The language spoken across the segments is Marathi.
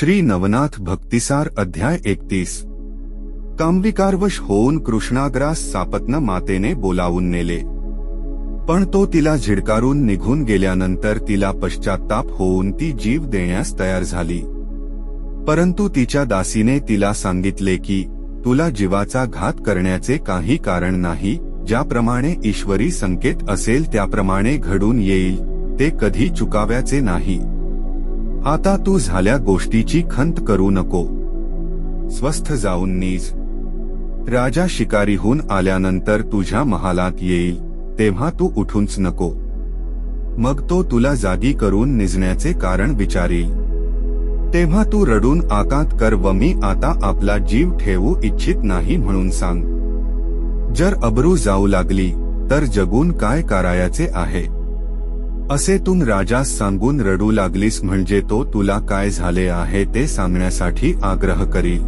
श्री नवनाथ भक्तिसार अध्याय एकतीस. कामविकारवश होऊन कृष्णाग्रास सापत्न मातेने बोलावून नेले. पण तो तिला झिडकारून निघून गेल्यानंतर तिला पश्चाताप होऊन ती जीव देण्यास तयार झाली. परंतु तिच्या दासीने तिला सांगितले की तुला जीवाचा घात करण्याचे काही कारण नाही ज्याप्रमाणे ईश्वरी संकेत असेल त्याप्रमाणे घडून येईल ते कधी चुकाव्याचे नाही. आता तू झाल्या गोष्टीची खंत करू नको. स्वस्थ जाऊन नीज. राजा शिकारीहून आल्यानंतर तुझ्या महालात येईल तेव्हा तू उठूनच नको. मग तो तुला जागी करून निजण्याचे कारण विचारील. तेव्हा तू रडून आकात कर व मी आता आपला जीव ठेवू इच्छित नाही म्हणून सांग. जर अब्रू जाऊ लागली तर जगून काय करायचे आहे? असे तू राजास सांगून रडू लागलीस म्हणजे तो तुला काय झाले आहे ते सांगण्यासाठी आग्रह करील.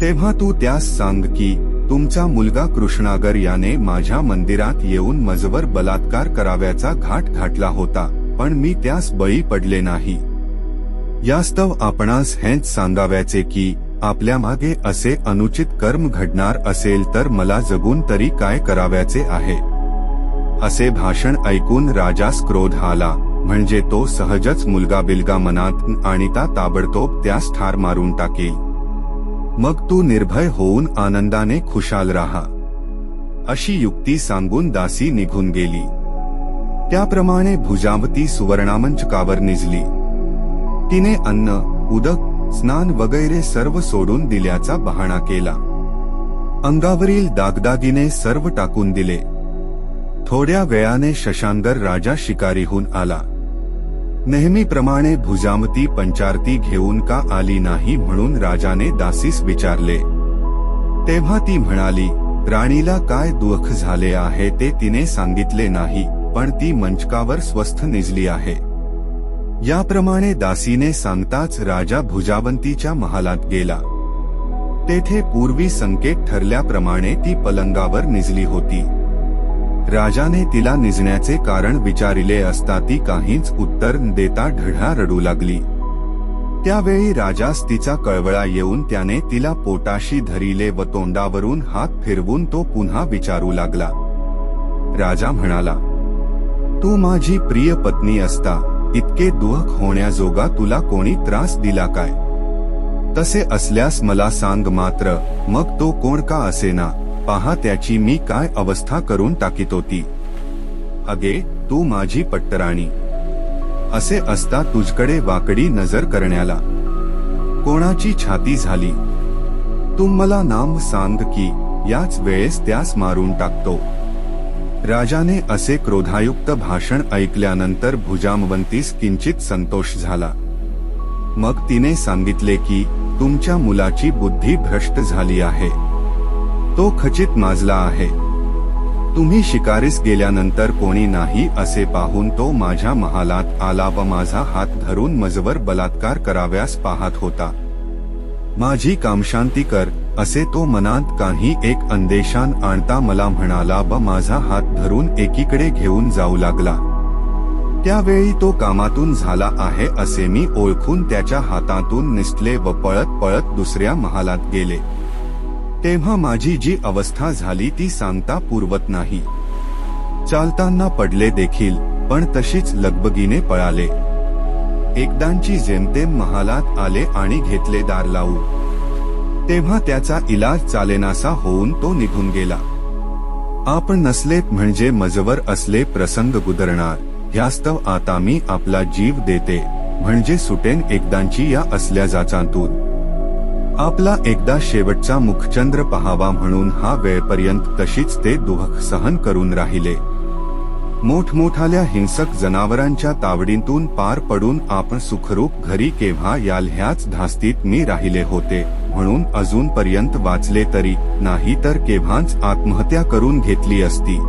तेव्हा तू त्यास सांग की तुमचा मुलगा कृष्णागर याने माझ्या मंदिरात येऊन मजवर बलात्कार कराव्याचा घाट घातला होता पण मी त्यास बळी पडले नाही. यास्तव आपणास हेच सांगाव्याचे की आपल्या मागे असे अनुचित कर्म घडणार असेल तर मला जगून तरी काय कराव्याचे आहे? असे भाषण ऐकून राजास क्रोध आला. म्हणजे तो सहजच मुलगा बिलगा मनात आणिता ताबडतोब त्यास ठार मारून टाकेल. मग तू निर्भय होऊन आनंदाने खुशाल राहा. अशी युक्ती सांगून दासी निघून गेली. त्याप्रमाणे भुजावती सुवर्णामंचकावर निजली. तिने अन्न उदक स्नान वगैरे सर्व सोडून दिल्याचा बहाणा केला. अंगावरील दागदागिने सर्व टाकून दिले. थोड्या वेळाने शशांगर राजा शिकारीहून आला. नेहमीप्रमाणे भुजामती पंचारती घेऊन का आली नाही म्हणून राजाने दासीस विचारले. तेव्हा ती म्हणाली राणीला काय दुःख झाले आहे ते तिने सांगितले नाही पण ती मंचकावर स्वस्थ निजली आहे. याप्रमाणे दासीने सांगताच राजा भुजावंतीच्या महालात गेला. तेथे पूर्वी संकेत ठरल्याप्रमाणे ती पलंगावर निजली होती. राजाने तिला निजण्याचे कारण विचारिले असता ती काहीच उत्तर देता ढढा रडू लागली. त्यावेळी राजास तिचा कळवळा येऊन त्याने तिला पोटाशी धरिले व तोंडावरून हात फिरवून तो पुन्हा विचारू लागला. राजा म्हणाला तू माझी प्रिय पत्नी असता इतके दुःख होण्याजोगा तुला कोणी त्रास दिला काय? तसे असल्यास मला सांग मात्र मग तो कोण का असेना पहा त्याची मी काय अवस्था करून टाकीत होती अगे तू माझी पट्टराणी. असे असता तुझकडे वाकडी नजर करण्याला. कोणाची छाती झाली? तुम मला नाम सांग की याच वेळेस त्यास मारून टाकतो. राजाने असे क्रोधायुक्त भाषण ऐकल्यानंतर भुजामवंतीस किंचित संतोष झाला. मग तिने सांगितले की तुमच्या मुलाची बुद्धी भ्रष्ट झाली आहे. तो खचित माजला आहे. तुम्ही शिकारीस गेल्यानंतर कोणी नाही असे पाहून तो माझ्या महालात आला व माझा हात धरून मजवर बलात्कार कराव्यास पाहत होता. माझी कामशांती कर असे तो मनात काही एक अंदेशान आणता मला म्हणाला व माझा हात धरून एकीकडे घेऊन जाऊ लागला. त्यावेळी तो कामातून झाला आहे असे मी ओळखून त्याच्या हातातून निसले व पळत पळत दुसऱ्या महालात गेले. तेव्हा माझी जी अवस्था झाली ती सांगता पुरवत नाही. चालताना पडले देखील पण तशीच लगबगीने पळाले. एकदांची जेमतेम महालात आले आणि घेतले दार लावू. तेव्हा त्याचा इलाज चालेनासा होऊन तो निघून गेला. आपण नसलेत म्हणजे मजवर असले प्रसंग गुदरणार ह्यास्तव आता मी आपला जीव देते म्हणजे सुटेन एकदांची या असल्या जाचांतून. आपला एकदा शेवटचा मुखचंद्र पहावा म्हणून हा वेळपर्यंत तशीच ते दुःख सहन करून राहिले. मोठमोठाल्या हिंसक जनावरांच्या तावडीतून पार पडून आपण सुखरूप घरी केव्हा याल ह्याच धास्तीत मी राहिले होते म्हणून अजूनपर्यंत वाचले तरी नाही तर केव्हाच आत्महत्या करून घेतली असती.